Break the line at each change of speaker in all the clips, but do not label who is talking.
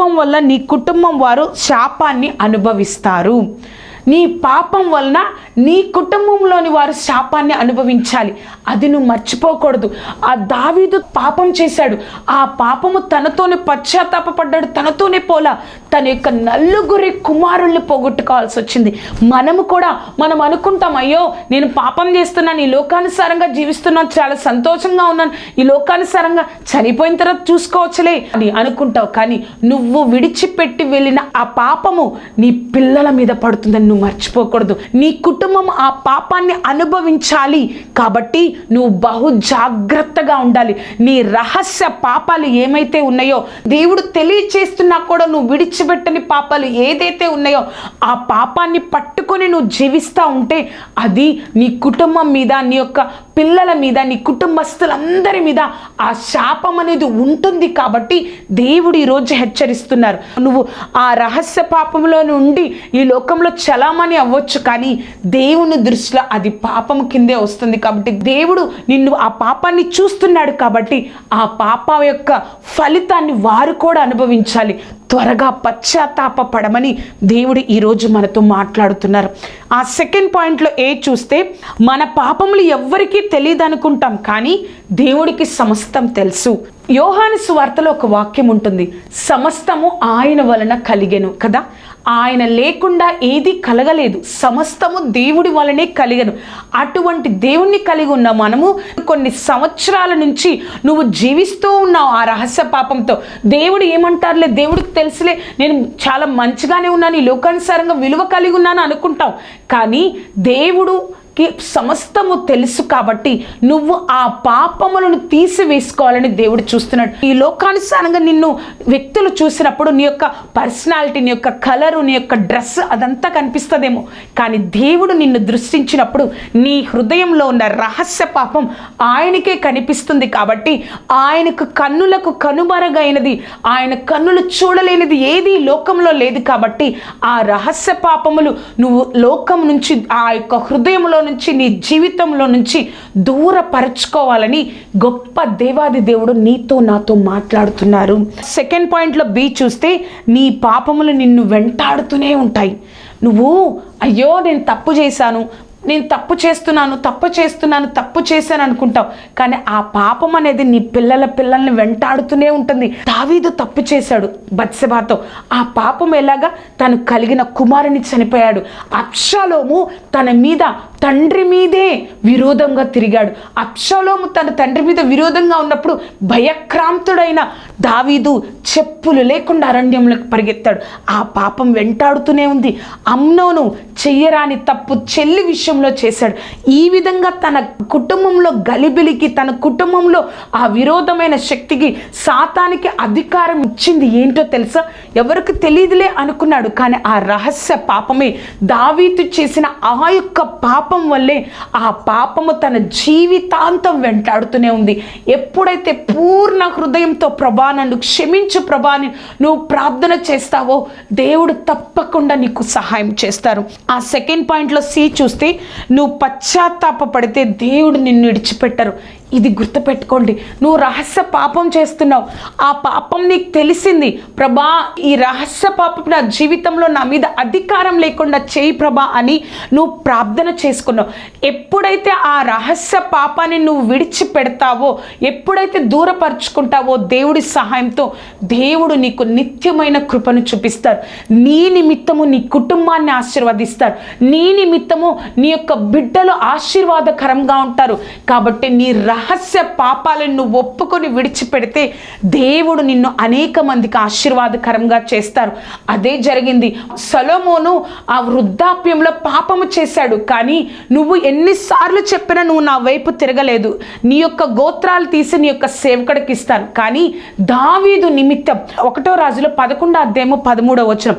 పాపం వల్ల నీ కుటుంబం వారు శాపాన్ని అనుభవిస్తారు. నీ పాపం వలన నీ కుటుంబంలోని వారు శాపాన్ని అనుభవించాలి. అది నువ్వు మర్చిపోకూడదు. ఆ దావీదు పాపం చేశాడు. ఆ పాపము తనతోనే పశ్చాత్తాపడ్డాడు తనతోనే పోలా. తన యొక్క నలుగురి కుమారుల్ని పోగొట్టుకోవాల్సి వచ్చింది. మనము కూడా మనం అనుకుంటాం అయ్యో నేను పాపం చేస్తున్నాను. ఈ లోకానుసారంగా జీవిస్తున్నాను. చాలా సంతోషంగా ఉన్నాను. ఈ లోకానుసారంగా చనిపోయిన తర్వాత చూసుకోవచ్చులే అని అనుకుంటావు. కానీ నువ్వు విడిచిపెట్టి వెళ్ళిన ఆ పాపము నీ పిల్లల మీద పడుతుందని నువ్వు మర్చిపోకూడదు. నీ కుటుంబం ఆ పాపాన్ని అనుభవించాలి. కాబట్టి నువ్వు బహు జాగ్రత్తగా ఉండాలి. నీ రహస్య పాపాలు ఏమైతే ఉన్నాయో దేవుడు తెలియచేస్తున్నా కూడా నువ్వు విడిచిపెట్టని పాపాలు ఏదైతే ఉన్నాయో ఆ పాపాన్ని పట్టుకొని నువ్వు జీవిస్తూ ఉంటే అది నీ కుటుంబం మీద నీ యొక్క పిల్లల మీద నీ కుటుంబస్తులందరి మీద ఆ శాపం అనేది ఉంటుంది. కాబట్టి దేవుడు ఈరోజు హెచ్చరిస్తున్నారు. నువ్వు ఆ రహస్య పాపంలో నుండి ఈ లోకంలో చలామణి అవ్వచ్చు కానీ దేవుని దృష్టిలో అది పాపం కిందే వస్తుంది. కాబట్టి దేవుడు నిన్ను ఆ పాపాన్ని చూస్తున్నాడు కాబట్టి ఆ పాప యొక్క ఫలితాన్ని వారు కూడా అనుభవించాలి. త్వరగా పశ్చాత్తాప పడమని దేవుడు ఈరోజు మనతో మాట్లాడుతున్నారు. ఆ సెకండ్ పాయింట్లో ఏ చూస్తే మన పాపములు ఎవ్వరికీ తెలియదు అనుకుంటాం కానీ దేవుడికి సమస్తం తెలుసు. యోహాను సువార్తలో ఒక వాక్యం ఉంటుంది. సమస్తము ఆయన వలన కలిగెను కదా? ఆయన లేకుండా ఏది కలగలేదు. సమస్తము దేవుడి వలనే కలిగను. అటువంటి దేవుణ్ణి కలిగి ఉన్న మనము కొన్ని సంవత్సరాల నుంచి నువ్వు జీవిస్తూ ఉన్నావు ఆ రహస్య పాపంతో. దేవుడు ఏమంటారులే? దేవుడికి తెలుసులే. నేను చాలా మంచిగానే ఉన్నాను. ఈ లోకానుసారంగా విలువ కలిగి ఉన్నాను అనుకుంటాం. కానీ దేవుడు కి సమస్తము తెలుసు కాబట్టి నువ్వు ఆ పాపములను తీసివేసుకోవాలని దేవుడు చూస్తున్నాడు. ఈ లోకానుసారంగా నిన్ను వ్యక్తులు చూసినప్పుడు నీ యొక్క పర్సనాలిటీ నీ యొక్క కలరు నీ యొక్క డ్రెస్ అదంతా కనిపిస్తుందేమో. కానీ దేవుడు నిన్ను దృష్టించినప్పుడు నీ హృదయంలో ఉన్న రహస్య పాపం ఆయనకే కనిపిస్తుంది కాబట్టి ఆయనకు కన్నులకు కనుమరుగైనది ఆయన కన్నులు చూడలేనిది ఏది లోకంలో లేదు కాబట్టి ఆ రహస్య పాపములు నువ్వు లోకం నుంచి ఆ యొక్క హృదయంలో నుంచి నీ జీవితంలో నుంచి దూరపరచుకోవాలని గొప్ప దేవాది దేవుడు నీతో నాతో మాట్లాడుతున్నారు. సెకండ్ పాయింట్లో బి చూస్తే నీ పాపములు నిన్ను వెంటాడుతూనే ఉంటాయి. నువ్వు అయ్యో నేను తప్పు చేశాను నేను తప్పు చేస్తున్నాను తప్పు చేస్తున్నాను తప్పు చేశాను అనుకుంటావు. కానీ ఆ పాపం అనేది నీ పిల్లల పిల్లల్ని వెంటాడుతూనే ఉంటుంది. దావీదు తప్పు చేశాడు బత్సభాతో ఆ పాపం ఎలాగా? తను కలిగిన కుమారుని చనిపోయాడు. అప్షలోము తన మీద తండ్రి మీదే విరోధంగా తిరిగాడు. అప్షలోము తన తండ్రి మీద విరోధంగా ఉన్నప్పుడు భయక్రాంతుడైన దావీదు చెప్పులు లేకుండా అరణ్యంలోకి పరిగెత్తాడు. ఆ పాపం వెంటాడుతూనే ఉంది. అమ్నోను చెయ్యరాని తప్పు చెల్లి విషయంలో చేశాడు. ఈ విధంగా తన కుటుంబంలో గలిబిలికి తన కుటుంబంలో ఆ విరోధమైన శక్తికి సాతానికి అధికారం ఇచ్చింది ఏంటో తెలుసా? ఎవరికి తెలియదులే అనుకున్నాడు. కానీ ఆ రహస్య పాపమే దావీతు చేసిన ఆ యొక్క పాపం వల్లే ఆ పాపము తన జీవితాంతం వెంటాడుతూనే ఉంది. ఎప్పుడైతే పూర్ణ హృదయంతో ప్రభా నన్ను క్షమించు ప్రభాని నువ్వు ప్రార్థన చేస్తావో దేవుడు తప్పకుండా నీకు సహాయం చేస్తారు. ఆ సెకండ్ పాయింట్లో సి చూస్తే నువ్వు పశ్చాత్తాప పడితే దేవుడు నిన్ను విడిచిపెట్టరు. ఇది గుర్తుపెట్టుకోండి. నువ్వు రహస్య పాపం చేస్తున్నావు. ఆ పాపం నీకు తెలిసింది. ప్రభా ఈ రహస్య పాపం నా జీవితంలో నా మీద అధికారం లేకుండా చేయి ప్రభా అని నువ్వు ప్రార్థన చేసుకున్నావు. ఎప్పుడైతే ఆ రహస్య పాపాన్ని నువ్వు విడిచిపెడతావో ఎప్పుడైతే దూరపరుచుకుంటావో దేవుడి సహాయంతో దేవుడు నీకు నిత్యమైన కృపను చూపిస్తారు. నీ నిమిత్తము నీ కుటుంబాన్ని ఆశీర్వదిస్తారు. నీ నిమిత్తము నీ యొక్క బిడ్డలు ఆశీర్వాదకరంగా ఉంటారు. కాబట్టి నీ రహ రహస్య పాపాలను నువ్వు ఒప్పుకొని విడిచిపెడితే దేవుడు నిన్ను అనేక మందికి ఆశీర్వాదకరంగా చేస్తారు. అదే జరిగింది. సలోమోను ఆ వృద్ధాప్యంలో పాపము చేశాడు. కానీ నువ్వు ఎన్నిసార్లు చెప్పినా నువ్వు నా వైపు తిరగలేదు. నీ యొక్క గోత్రాలు తీసి నీ యొక్క సేవకుడికి ఇస్తాను. కానీ దావీదు నిమిత్తం ఒకటో రాజులో పదకొండో అధ్యాయము పదమూడో వచ్చిన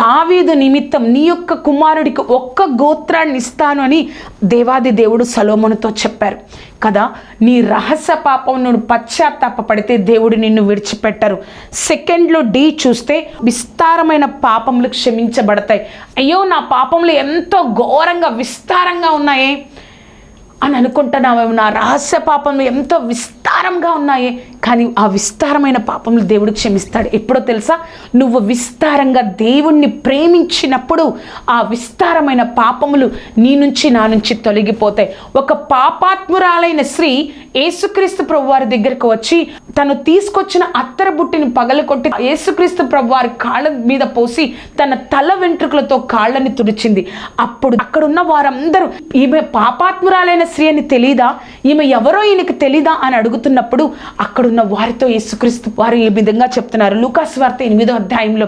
దావీదు నిమిత్తం నీ యొక్క కుమారుడికి ఒక్క గోత్రాన్ని ఇస్తాను అని దేవాది దేవుడు సలోమనుతో చెప్పారు. కదా? నీ రహస్య పాపం నువ్వు పశ్చాత్తాప పడితే దేవుడు నిన్ను విడిచిపెట్టరు. సెకండ్లో డి చూస్తే విస్తారమైన పాపములు క్షమించబడతాయి. అయ్యో నా పాపములు ఎంతో ఘోరంగా విస్తారంగా ఉన్నాయే? అని అనుకుంటున్నావేమో నా రహస్య పాపములు ఎంతో విస్తారంగా ఉన్నాయి? కానీ ఆ విస్తారమైన పాపములు దేవుడు క్షమిస్తాడు. ఎప్పుడో తెలుసా? నువ్వు విస్తారంగా దేవుణ్ణి ప్రేమించినప్పుడు ఆ విస్తారమైన పాపములు నీ నుంచి నా నుంచి తొలగిపోతాయి. ఒక పాపాత్మురాలైన స్త్రీ యేసుక్రీస్తు ప్రభువారి దగ్గరకు వచ్చి తను తీసుకొచ్చిన అత్తర బుట్టిని పగలకొట్టి యేసుక్రీస్తు ప్రభువారి కాళ్ళ మీద పోసి తన తల వెంట్రుకలతో కాళ్ళని తుడిచింది. అప్పుడు అక్కడున్న వారందరూ ఈమె పాపాత్మురాలైన స్త్రీ అని తెలీదా? ఈమె ఎవరో ఈయనకి తెలీదా? అని అడుగుతున్నప్పుడు అక్కడున్న వారితో యేసుక్రీస్తు వారు ఈ విధంగా చెప్తున్నారు. లూకాస్ వార్త ఎనిమిదో అధ్యాయంలో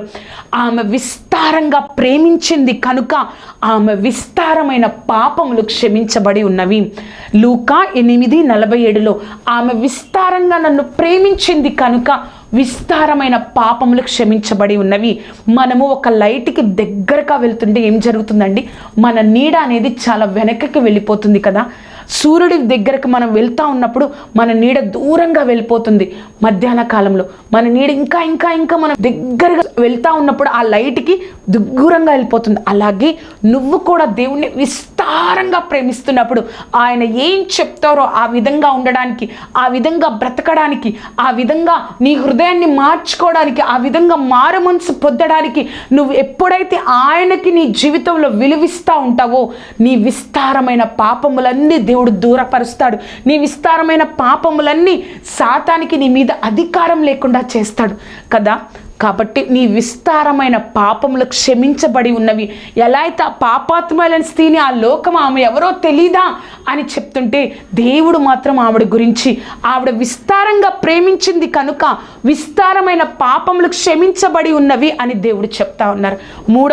ఆమె విస్తారంగా ప్రేమించింది కనుక ఆమె విస్తారమైన పాపములు క్షమించబడి ఉన్నవి. లూకా ఎనిమిది నలభై ఏడులో ఆమె విస్తారంగా నన్ను ప్రేమించింది కనుక విస్తారమైన పాపములు క్షమించబడి ఉన్నవి. మనము ఒక లైట్కి దగ్గరగా వెళ్తుంటే ఏం జరుగుతుందండి? మన నీడ అనేది చాలా వెనకకి వెళ్ళిపోతుంది కదా. సూర్యుడి దగ్గరకు మనం వెళ్తూ ఉన్నప్పుడు మన నీడ దూరంగా వెళ్ళిపోతుంది. మధ్యాహ్న కాలంలో మన నీడ ఇంకా ఇంకా ఇంకా మనం దగ్గరగా వెళ్తూ ఉన్నప్పుడు ఆ లైట్కి దూరంగా వెళ్ళిపోతుంది. అలాగే నువ్వు కూడా దేవుణ్ణి విస్తారంగా ప్రేమిస్తున్నప్పుడు ఆయన ఏం చెప్తారో ఆ విధంగా ఉండడానికి ఆ విధంగా బ్రతకడానికి ఆ విధంగా నీ హృదయాన్ని మార్చుకోవడానికి ఆ విధంగా మారు మనసు పొందడానికి నువ్వు ఎప్పుడైతే ఆయనకి నీ జీవితంలో విలువిస్తూ ఉంటావో నీ విస్తారమైన పాపములన్నీ దేవుడు దూరపరుస్తాడు. నీ విస్తారమైన పాపములన్నీ సాతానికి నీ మీద అధికారం లేకుండా చేస్తాడు. కదా? కాబట్టి నీ విస్తారమైన పాపములు క్షమించబడి ఉన్నవి. ఎలా అయితే ఆ పాపాత్మైన స్త్రీని ఆ లోకం ఆమె ఎవరో తెలీదా అని చెప్తుంటే దేవుడు మాత్రం ఆవిడ గురించి ఆవిడ విస్తారంగా ప్రేమించింది కనుక విస్తారమైన పాపములు క్షమించబడి ఉన్నవి అని దేవుడు చెప్తా ఉన్నారు. మూడో